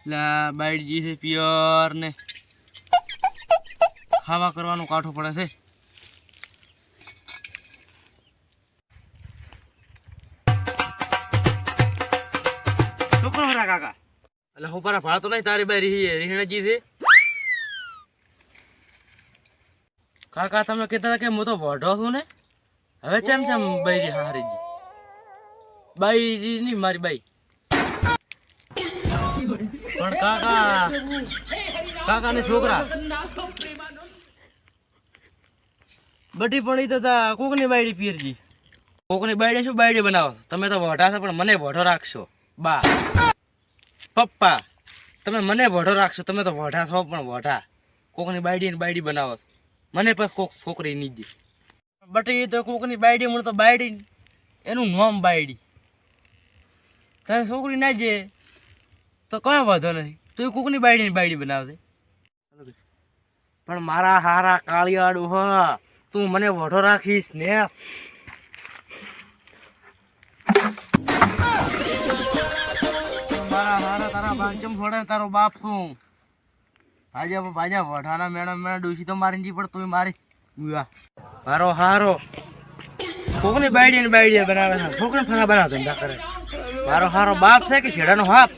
એટલે બાઈટ જી છે પિયર ને. ખાવા કરવાનું કાઠું પડે છે. શું કરો રા કાકા નહીં, તારી બાઈ રહી રીહણાજી છે. કાકા, તમે કહેતા હતા હું તો વઢો છું ને? હવે ચેમ ચેમ બાઈ હારીજી બાઈ ની મારી બાઈ. પણ કાકા કાકા ને છોકરા. બટી પણ ઈ તો કોકની બાયડી પીરજી. કોકની બાયડી શું બાયડી બનાવો? તમે તો વઢા છો, પણ મને વઢો રાખશો. બા. પપ્પા, તમે મને વઢો રાખશો, તમે તો વઢા છો પણ વઢા. કોકની બાયડી ને બાયડી બનાવો મને પણ કોક છોકરી નહીં જ બટી તો કોકની બાયડી, મને તો બાયડી એનું નામ બાયડી. તમે છોકરી ના જે તો કોઈ વાંધો નથી. તું કોકની બાયડી બાયડી બનાવજે. પણ મારા હારા કાળિયાડું હ, તું મને વઢો રાખીશ ને. મારા હારા તારા બાચમ ફોડે તારો બાપ શું? આજે ભાજા વઢાના મેણા મેણા ડોસી તો મારી જી, પણ તું મારી. મારો હારો. કોકની બાયડી ને બનાવે છે. છોકરી ફરા બનાવે ધંધા હારો બાપ છે કે છેડાનો હાપ?